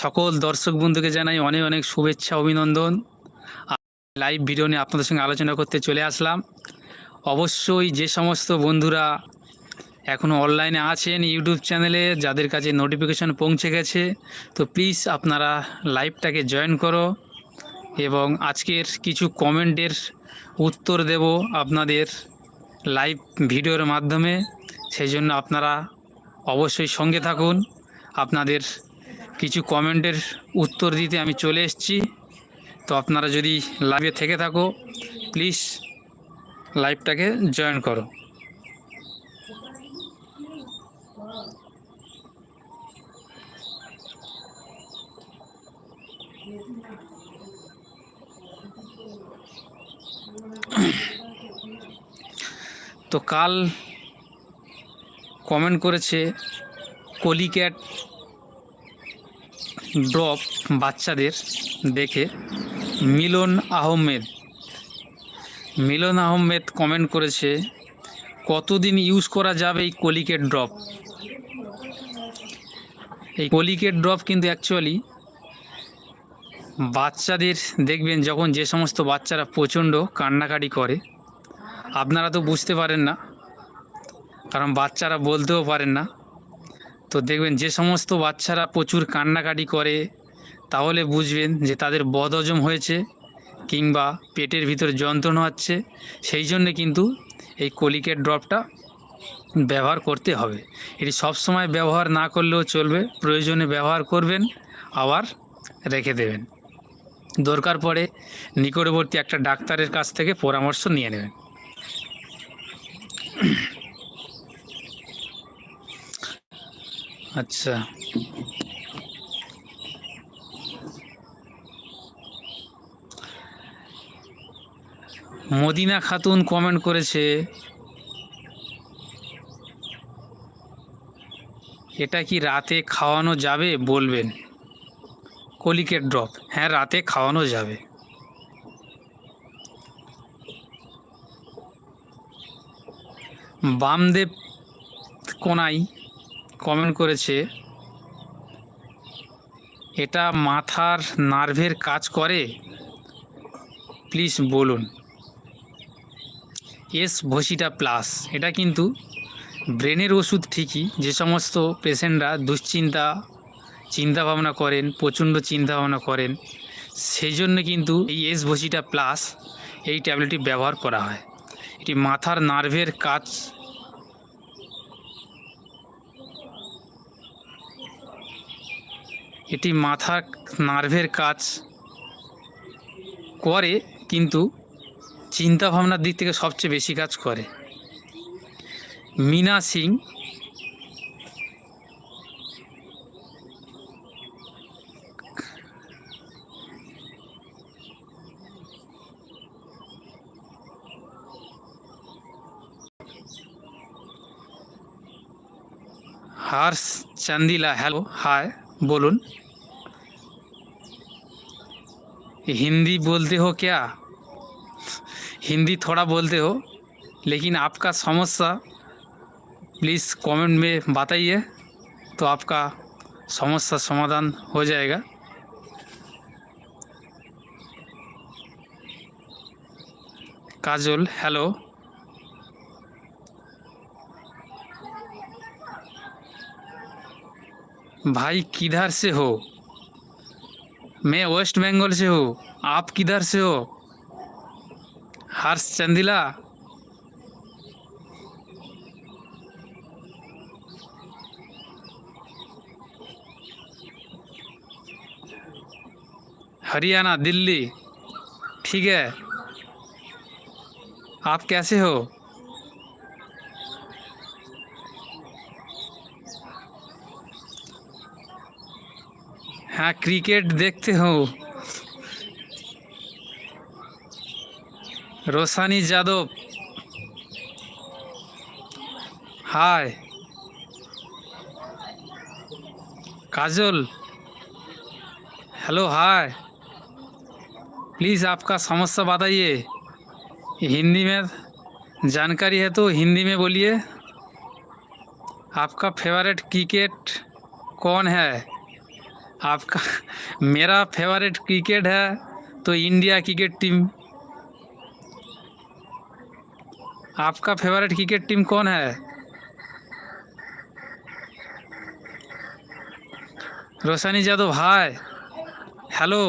সকল দর্শক বন্ধুকে জানাই অনেক অনেক শুভেচ্ছা, অভিনন্দন। লাইভ ভিডিও নিয়ে আপনাদের সঙ্গে আলোচনা করতে চলে আসলাম। অবশ্যই যে সমস্ত বন্ধুরা এখনও অনলাইনে আছেন ইউটিউব চ্যানেলে যাদের কাছে নোটিফিকেশান পৌঁছে গেছে, তো প্লিজ আপনারা লাইভটাকে জয়েন করো এবং আজকের কিছু কমেন্টের উত্তর দেব আপনাদের লাইভ ভিডিওর মাধ্যমে। সেই জন্য আপনারা অবশ্যই সঙ্গে থাকুন। আপনাদের কিছু কমেন্টের উত্তর দিতে আমি চলে এসেছি। তো আপনারা যদি লাইভে থেকে থাকো প্লিজ লাইভটাকে জয়েন করো। তো কাল কমেন্ট করেছে কলিক্যাট ড্রপ বাচ্চাদের দেখে মিলন আহমেদ। মিলন আহমেদ কমেন্ট করেছে, কতদিন ইউজ করা যাবে এই কলিকেট ড্রপ এই কলিকেট ড্রপ কিন্তু অ্যাকচুয়ালি বাচ্চাদের, দেখবেন যখন যে সমস্ত বাচ্চারা প্রচণ্ড কান্নাকাটি করে, আপনারা তো বুঝতে পারেন না, কারণ বাচ্চারা বলতেও পারেন না। তো দেখবেন যে সমস্ত বাচ্চারা প্রচুর কান্নাকাটি করে, তাহলে বুঝবেন যে তাদের বদহজম হয়েছে কিংবা পেটের ভিতরে যন্ত্রণা হচ্ছে। সেই জন্যে কিন্তু এই কলিকেট ড্রপটা ব্যবহার করতে হবে। এটি সবসময় ব্যবহার না করলেও চলবে, প্রয়োজনে ব্যবহার করবেন, আবার রেখে দেবেন। দরকার পড়ে নিকটবর্তী একটা ডাক্তারের কাছ থেকে পরামর্শ নিয়ে নেবেন। আচ্ছা। মদিনা খাতুন কমেন্ট করেছে, এটা কি রাতে খাওয়ানো যাবে? বলবেন। কলিকেট ড্রপ হ্যাঁ রাতে খাওয়ানো যাবে। বামদেব কোনাই কমেন্ট করেছে, এটা মাথার নার্ভের কাজ করে? প্লিজ বলুন। এস ভসিটা প্লাস এটা কিন্তু ব্রেনের ওষুধ ঠিকই, যে সমস্ত পেশেন্টরা দুশ্চিন্তা চিন্তা ভাবনা করেন, প্রচণ্ড চিন্তা ভাবনা করেন সেই জন্য কিন্তু এই এস ভসিটা প্লাস এই ট্যাবলেটটি ব্যবহার করা হয়। এটি মাথার নার্ভের কাজ এটি মাথার নার্ভের কাজ করে, কিন্তু চিন্তা ভাবনার দিক থেকে সবচেয়ে বেশি কাজ করে। Meena Singh hertz Chandila, hello hi बोलून हिंदी बोलते हो क्या हिंदी थोड़ा बोलते हो लेकिन आपका समस्या प्लीज़ कमेंट में बताइए तो आपका समस्या समाधान हो जाएगा काजल हेलो भाई किधर से हो? मैं वेस्ट बंगाल से हूँ, आप किधर से हो? हर्ष चंदिला? हरियाणा, दिल्ली। ठीक है। आप कैसे हो? हाँ क्रिकेट देखते हो? Roshni Jadav. Hi. Kajal. Hello, hi. Please आपका समस्या बताइए। हिंदी में जानकारी है तो हिंदी में बोलिए। आपका फेवरेट क्रिकेट कौन है? आपका, मेरा फेवरेट क्रिकेट है तो इंडिया क्रिकेट टीम आपका फेवरेट क्रिकेट टीम कौन है? रोशनी जादव भाई हेलो